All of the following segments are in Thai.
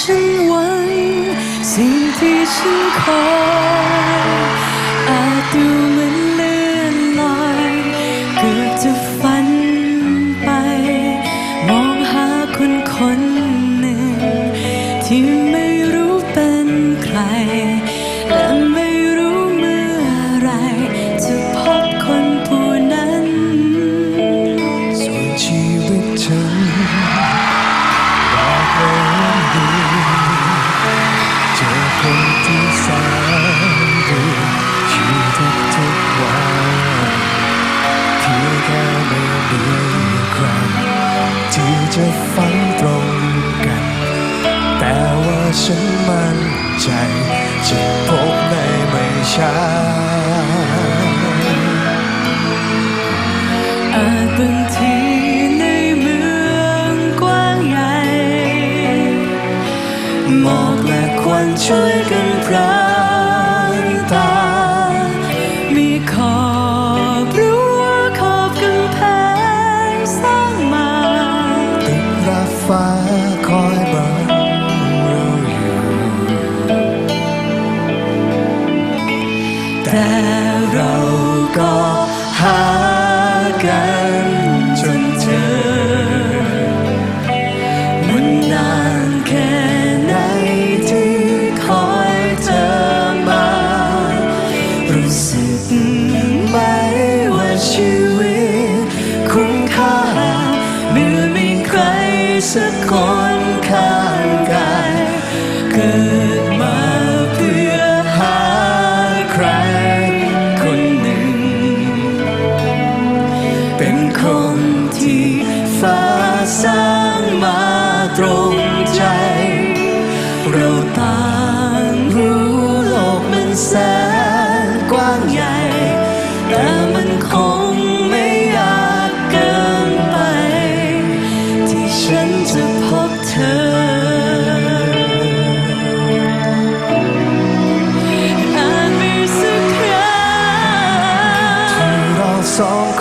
ฉั心ไว้สิ่ จะฝันตรงกัน แต่ว่าฉันมั่นใจจะพบในไม่ช้าอาจบางทีในเมืองกว้างใหญ่หมอกและควันช่วยกันพระ ฟ้าคอยบังเราอยู่ แต่เราก็หากัน สักคนข้างกายเกิดมาเพื่อหาใครคนหนึ่ง เป็นคนที่ฟ้าสร้างมาตรง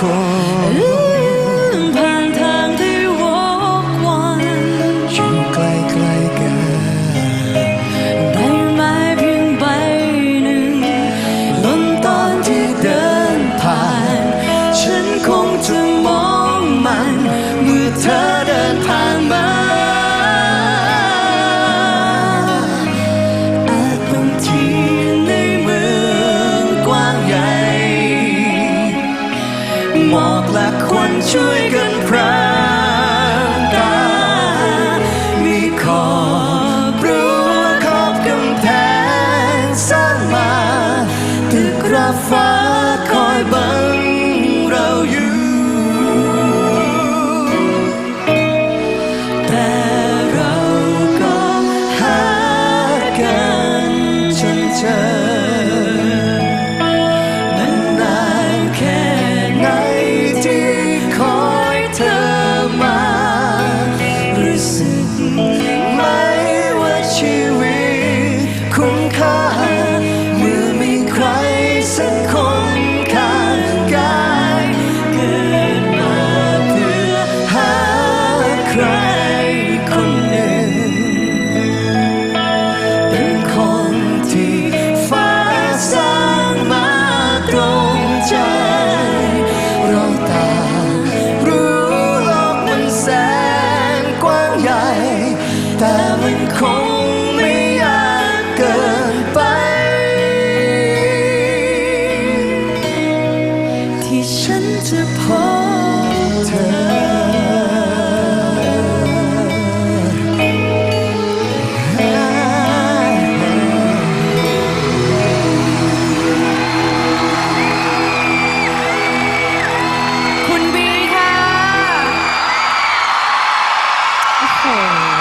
cold. หมอกและควันช่วยกันพรางตามีขอบรั้วขอบกำแพงสร้างมา ตึกระฟ้าคอยบัง